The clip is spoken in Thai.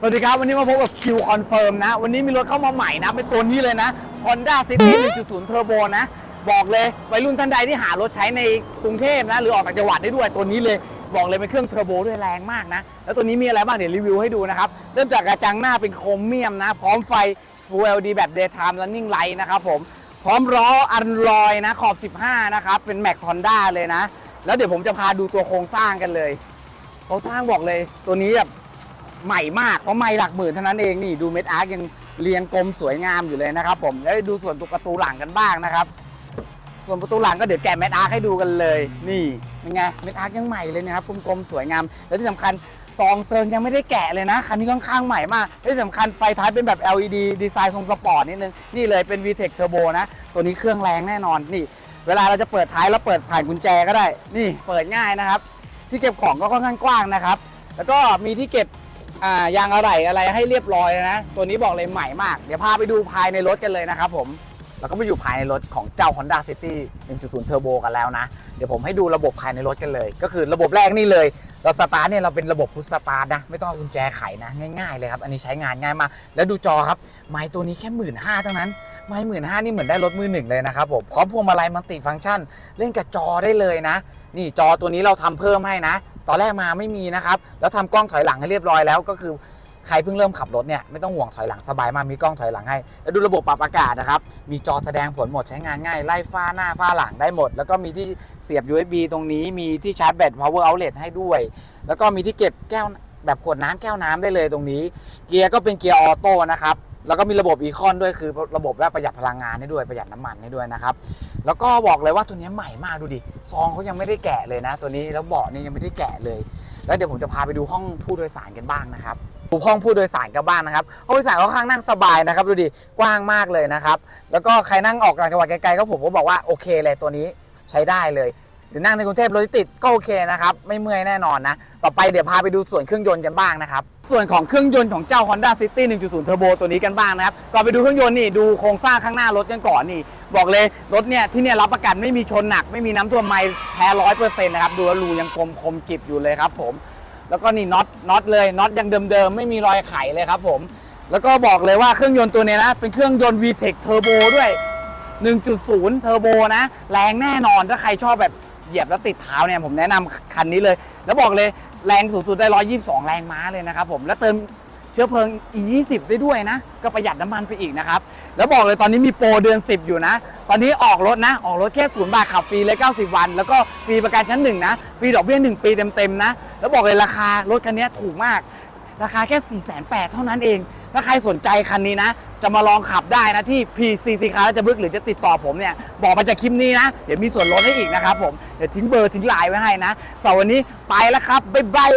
สวัสดีครับ วันนี้มาพบกับ Q Confirm นะ วันนี้มีรถเข้ามาใหม่นะ เป็นตัวนี้เลยนะ Honda City 1.0 Turbo นะ บอกเลยวัยรุ่นท่านใดที่หารถใช้ในกรุงเทพนะ หรือออกต่างจังหวัดได้ด้วยตัวนี้เลย บอกเลยเป็นเครื่องเทอร์โบด้วยแรงมากนะ แล้วตัวนี้มีอะไรบ้างเดี๋ยวรีวิวให้ดูนะครับ เริ่มจากกระจังหน้าเป็นโครเมียมนะ พร้อมไฟ Full LED แบบ Daytime Running Light นะครับผมพร้อมล้ออันลอยนะขอบ 15 นะครับเป็น Mac Honda เลยนะ แล้วเดี๋ยวผมจะพาดูตัวโครงสร้างกันเลยโครงสร้างบอกเลยตัวนี้แบบ ใหม่มากเพราะไม่หลักหมื่นเท่านั้นเองนี่ดูเม็ดอาร์คยังเรียงกลมสวยงามอยู่เลยนะครับผมแล้วดูส่วนตัวประตูหลังกันบ้างนะครับ ส่วนประตูหลังก็เดี๋ยวแกะเม็ดอาร์คให้ดูกันเลย นี่เป็นไงเม็ดอาร์คยังใหม่เลยนะครับกลมๆสวยงาม แล้วที่สำคัญซองเซิงยังไม่ได้แกะเลยนะคันนี้ค่อนข้างใหม่มากและที่สำคัญไฟท้ายเป็นแบบ LED ดีไซน์ทรงสปอร์ตนิดนึง นี่เลยเป็น VTEC Turbo นะ ตัวนี้เครื่องแรงแน่นอนนี่ เวลาเราจะเปิดท้ายแล้วเปิดผ่านกุญแจก็ได้ นี่เปิดง่ายนะครับ ที่เก็บของก็ค่อนข้างกว้างนะครับ แล้วก็มีที่เก็บ อ่ายางอะไหล่อะไรให้เรียบร้อยนะ ตัวนี้บอกเลยใหม่มาก เดี๋ยวพาไปดูภายในรถกันเลยนะครับผมแล้วก็ไปอยู่ภายในรถของเจ้า Honda City 1.0 Turbo กันแล้วนะ เดี๋ยวผมให้ดูระบบภายในรถกันเลย ก็คือระบบแรกนี่เลย เราสตาร์ทเนี่ยเราเป็นระบบพุชสตาร์ทนะ ไม่ต้องเอากุญแจไขนะ ง่ายๆเลยครับ อันนี้ใช้งานง่ายมาก แล้วดูจอครับ ไม้ตัวนี้แค่หมื่นห้าเท่านั้น ไม้หมื่นห้านี่เหมือนได้รถมือหนึ่งเลยนะครับผม พร้อมพวงมาลัยมัลติฟังก์ชัน เล่นกับจอได้เลยนะ นี่จอตัวนี้เราทำเพิ่มให้นะ ตอนแรกมาไม่มีนะครับ แล้วทำกล้องถอยหลังให้เรียบร้อยแล้วก็คือใครเพิ่งเริ่มขับรถเนี่ยไม่ต้องห่วงถอยหลังสบายมากมีกล้องถอยหลังให้ แล้วดูระบบปรับอากาศนะครับ มีจอแสดงผลหมดใช้งานง่ายไล่ฟ้าหน้าฟ้าหลังได้หมด แล้วก็มีที่เสียบ USB ตรงนี้มีที่ชาร์จแบต power outlet ให้ด้วย แล้วก็มีที่เก็บแก้วแบบขวดน้ำแก้วน้ำได้เลยตรงนี้ เกียร์ก็เป็นเกียร์ออโต้นะครับแล้วก็มีระบบอีคอนด้วยคือระบบว่าประหยัดพลังงานให้ด้วยประหยัดน้ำมันให้ด้วยนะครับ แล้วก็บอกเลยว่าตัวนี้ใหม่มากดูดิซองเขายังไม่ได้แกะเลยนะ ตัวนี้แล้วเบาะนี่ยังไม่ได้แกะเลย แล้วเดี๋ยวผมจะพาไปดูห้องผู้โดยสารกันบ้างนะครับดูห้องผู้โดยสารกันบ้างนะครับห้องผู้โดยสารค่อนข้างนั่งสบายนะครับ ดูดิกว้างมากเลยนะครับ แล้วก็ใครนั่งออกต่างจังหวัดไกลๆก็ผมก็บอกว่าโอเคเลยตัวนี้ใช้ได้เลย หรือนั่งในกรุงเทพรถติดก็โอเคนะครับ ไม่เมื่อยแน่นอนนะ ต่อไปเดี๋ยวพาไปดูส่วนเครื่องยนต์กันบ้างนะครับ ส่วนของเครื่องยนต์ของเจ้า Honda City 1.0 Turbo ตัวนี้กันบ้างนะครับก่อนไปดูเครื่องยนต์นี่ดูโครงสร้างข้างหน้ารถกันก่อนนี่ บอกเลยรถเนี่ยที่เนี่ยรับประกันไม่มีชนหนัก ไม่มีน้ำท่วมไม่แท้ร้อยเปอร์เซ็นต์นะครับดูแล้วรูยังกลมคมกริบอยู่เลยครับผมแล้วก็นี่น็อตน็อตเลยน็อตยังเดิมๆไม่มีรอยไขเลยครับผม แล้วก็บอกเลยว่าเครื่องยนต์ตัวนี้นะเป็นเครื่องยนต์ VTEC Turbo ด้วย 1.0 Turbo นะ แรงแน่นอนถ้าใครชอบแบบ เหยียบแล้วติดเท้าเนี่ยผมแนะนำคันนี้เลย แล้วบอกเลยแรงสูงสุดได้ 122 แรงม้าเลยนะครับผมแล้วเติมเชื้อเพลิง E20 ได้ด้วยนะ ก็ประหยัดน้ำมันไปอีกนะครับ แล้วบอกเลยตอนนี้มีโปรเดือน 10 อยู่นะ ตอนนี้ออกรถนะ ออกรถแค่ศูนย์บาทขับฟรีเลย 90 วัน แล้วก็ฟรีประกันชั้นหนึ่งนะ ฟรีดอกเบี้ย 1 ปีเต็ม ๆ นะ แล้วบอกเลยราคารถคันนี้ถูกมาก ราคาแค่ 4 8 0 0 0เท่านั้นเอง ถ้าใครสนใจคันนี้นะ จะมาลองขับได้นะที่ PCC คาร์จะบึกหรือจะติดต่อผมเนี่ย บอกมาจากคลิปนี้นะ เดี๋ยวมีส่วนลดให้อีกนะครับผม เดี๋ยวทิ้งเบอร์ทิ้งไลน์ไว้ให้นะสำหรับวันนี้ไปแล้วครับ บ๊ายบาย